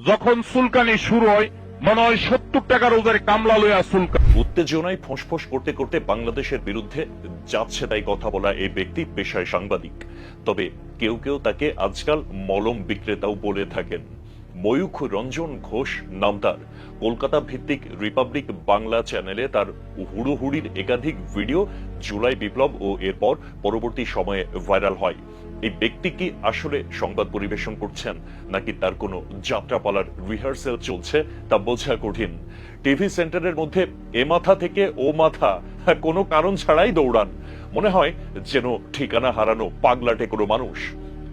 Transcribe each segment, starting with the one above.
যখন সুলকানি শুরু হয়, মনে হয় সত্তর টাকার ওদের কামলা লইয়া সুলকান উত্তেজনায় ফোঁসফোঁস করতে করতে বাংলাদেশের বিরুদ্ধে যাচ্ছে তাই কথা বলা এই ব্যক্তি পেশায় সাংবাদিক। তবে কেউ কেউ তাকে আজকাল মলম বিক্রেতাও বলে থাকেন। ময়ূখ রঞ্জন ঘোষ নাম তার। কলকাতা ভিত্তিক রিপাবলিক বাংলা চ্যানেলে তার হুড়োহুড়ির একাধিক ভিডিও জুলাই বিপ্লব ও এরপর পরবর্তী সময়ে ভাইরাল হয়। এই ব্যক্তি কি আসলে সংবাদ পরিবেশন করছেন, নাকি তার কোনো যাত্রাপালার রিহার্সেল চলছে, তা বোঝা কঠিন। টিভি সেন্টারের মধ্যে এ মাথা থেকে ও মাথা কোনো কারণ ছাড়াই দৌড়ান। মনে হয় যেন ঠিকানা হারানো পাগলাটে কোনো মানুষ।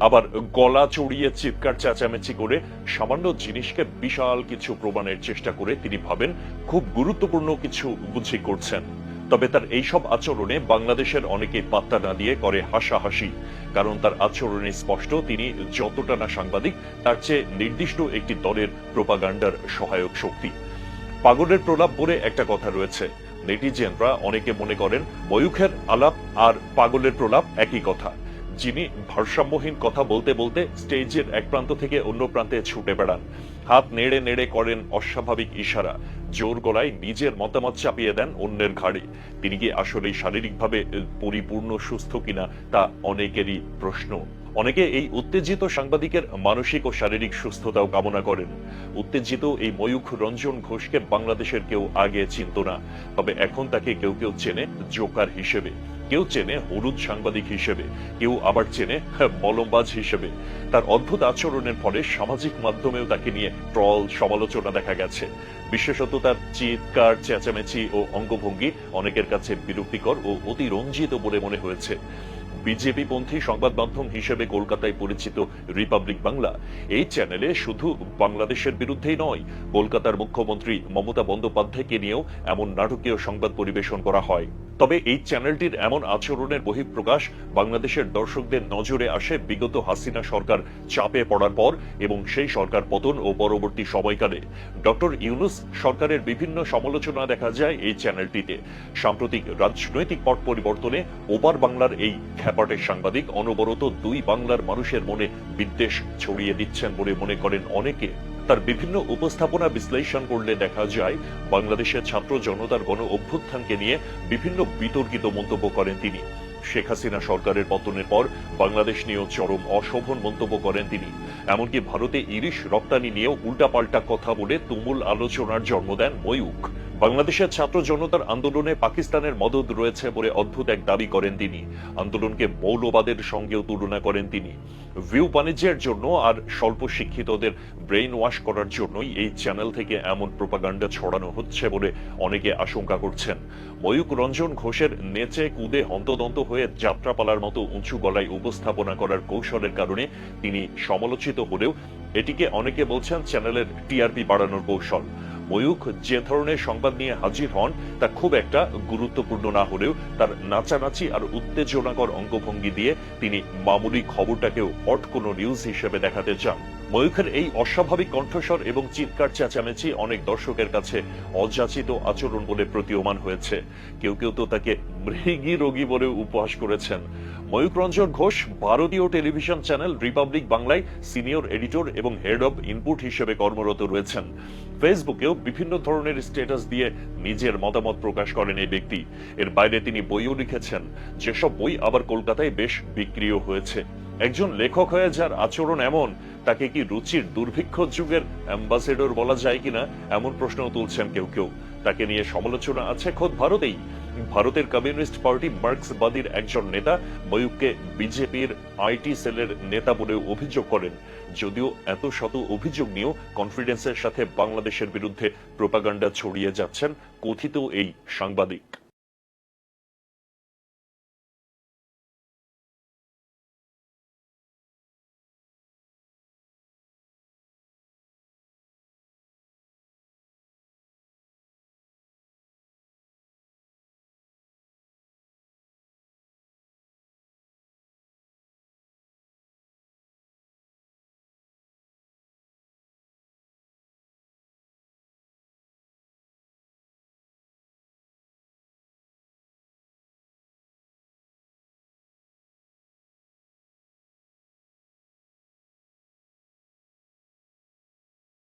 আবার গলা চড়িয়ে চিৎকার চেঁচামেচি করে সামান্য জিনিসকে বিশাল কিছু প্রমাণের চেষ্টা করে তিনি ভাবেন খুব গুরুত্বপূর্ণ কিছু বুঝি করছেন। তবে তার এইসব আচরণে বাংলাদেশের অনেকে পাত্তা না দিয়ে করে হাসাহাসি, কারণ তার আচরণে স্পষ্ট তিনি যতটা না সাংবাদিক, তার চেয়ে নির্দিষ্ট একটি দলের প্রোপাগান্ডার সহায়ক শক্তি। পাগলের প্রলাপ বলে একটা কথা রয়েছে, নেটিজেনরা অনেকে মনে করেন ময়ূখের আলাপ আর পাগলের প্রলাপ একই কথা। যিনি ভারসাম্যহীন কথা বলতে বলতে স্টেজের এক প্রান্ত থেকে অন্য প্রান্তে ছুটে বেড়ান। হাত নেড়ে নেড়ে করেন অস্বাভাবিক ইশারা। জোর গলায় নিজের মতামত চাপিয়ে দেন অন্যের ঘাড়ে। তিনি কি আসলেই শারীরিকভাবে পরিপূর্ণ, সুস্থ কিনা তা অনেকেরই প্রশ্ন। অনেকে এই উত্তেজিত সাংবাদিকের মানসিক ও শারীরিক সুস্থতাও কামনা করেন। উত্তেজিত এই ময়ূখ রঞ্জন ঘোষকে বাংলাদেশের কেউ আগে চিনত না। তবে এখন তাকে কেউ কেউ চেনে জোকার হিসেবে। কেউ চেনে হলুদ সাংবাদিক হিসেবে, কেউ আবার চেনে মলমবাজ হিসেবে। তার অদ্ভুত আচরণের ফলে সামাজিক মাধ্যমেও তাকে নিয়ে ট্রল, সমালোচনা দেখা গেছে। বিশেষত তার চিৎকার, চেঁচামেচি ও অঙ্গভঙ্গি অনেকের কাছে বিরক্তিকর ও অতিরঞ্জিত বলে মনে হয়েছে। বিজেপি পন্থী সংবাদ মাধ্যম হিসেবে কলকাতায় পরিচিত রিপাবলিক বাংলা এই চ্যানেলে শুধু বাংলাদেশের বিরুদ্ধেই নয়, কলকাতার মুখ্যমন্ত্রী মমতা বন্দ্যোপাধ্যায়কে নিয়েও এমন নাটকীয় সংবাদ পরিবেশন করা হয়। তবে এই চ্যানেলটির এমন আচরণের বহিঃপ্রকাশ বাংলাদেশের দর্শকদের নজরে আসে বিগত হাসিনা সরকার চাপে পড়ার পর এবং সেই সরকার পতন ও পরবর্তী সময়কালে। ডক্টর ইউনুস সরকারের বিভিন্ন সমালোচনা দেখা যায় এই চ্যানেলটিতে। সাম্প্রতিক রাজনৈতিক পট পরিবর্তনে ওপার বাংলার এই খ্যাপাটের সাংবাদিক অনবরত দুই বাংলার মানুষের মনে বিদ্বেষ ছড়িয়ে দিচ্ছেন বলে মনে করেন অনেকে। তার বিভিন্ন উপস্থাপনা বিশ্লেষণ করলে দেখা যায়, বাংলাদেশের ছাত্র জনতার গণ অভ্যুত্থানকে নিয়ে বিভিন্ন বিতর্কিত মন্তব্য করেন তিনি। শেখ হাসিনা সরকারের পতনের পর বাংলাদেশ নিয়েও চরম অশোভন মন্তব্য করেন তিনি। এমনকি ভারতে ইরিশ রপ্তানি নিয়েও উল্টাপাল্টা কথা বলে তুমুল আলোচনার জন্ম দেন ময়ূক বাংলাদেশের ছাত্র জনতার আন্দোলনে পাকিস্তানের মদত রয়েছে বলে অদ্ভুত এক দাবি করেন তিনি। আন্দোলনকে মৌলবাদের সঙ্গেও তুলনা করেন তিনি। ভিউ বাণিজ্যের জন্য আর স্বল্প শিক্ষিতদের ব্রেইন ওয়াশ করার জন্যই এই চ্যানেল থেকে এমন প্রোপাগান্ডা ছড়ানো হচ্ছে বলে অনেকে আশঙ্কা করছেন। ময়ূক রঞ্জন ঘোষের নেচে কুদে হন্তদন্ত হয়ে যাত্রাপালার মতো উঁচু গলায় উপস্থাপনা করার কৌশলের কারণে তিনি সমালোচিত হলেও এটিকে অনেকে বলছেন চ্যানেলের টিআরপি বাড়ানোর কৌশল। ময়ূখ যে ধরনের সংবাদ নিয়ে হাজির হন, তা খুব একটা গুরুত্বপূর্ণ না হলেও তার নাচানাচি আর উত্তেজনাকর অঙ্গভঙ্গি দিয়ে তিনি মামুলি খবরটাকেও হট কোনো নিউজ হিসেবে দেখাতে চান। ময়ূখের এই অস্বাভাবিক কণ্ঠস্বর এবং চিৎকার চেঁচামেচি অনেক দর্শকের কাছে অযাচিত আচরণ বলে প্রতীয়মান হয়েছে। কেউ কেউ তো তাকে মৃগী রোগী বলে উপহাস করেছেন। ময়ূক রঞ্জন ঘোষ, ভারতীয় টেলিভিশন চ্যানেল রিপাবলিক বাংলায় সিনিয়র এডিটর এবং হেড অব ইনপুট হিসেবে কর্মরত রয়েছেন। ফেসবুকেও বিভিন্ন ধরনের স্ট্যাটাস দিয়ে নিজের মতামত প্রকাশ করেন এই ব্যক্তি। এর বাইরে তিনি বইও লিখেছেন। যেসব বই আবার কলকাতায় বেশ বিক্রিও হয়েছে। একজন লেখক হয়ে যার আচরণ এমন, তাকে কি রুচির দুর্ভিক্ষ যুগের অ্যাম্বাসেডর বলা যায় কিনা, এমন প্রশ্ন তুলছেন কেউ কেউ। তাকে নিয়ে সমালোচনা আছে খোদ ভারতেই। ভারতের কমিউনিস্ট পার্টি মার্ক্সবাদীর একজন নেতা ময়ূককে বিজেপির আইটি সেলের নেতা বলে অভিযোগ করেন। যদিও এত শত অভিযোগ নিয়েও কনফিডেন্সের সাথে বাংলাদেশের বিরুদ্ধে প্রোপাগান্ডা ছড়িয়ে যাচ্ছেন কথিত এই সাংবাদিক।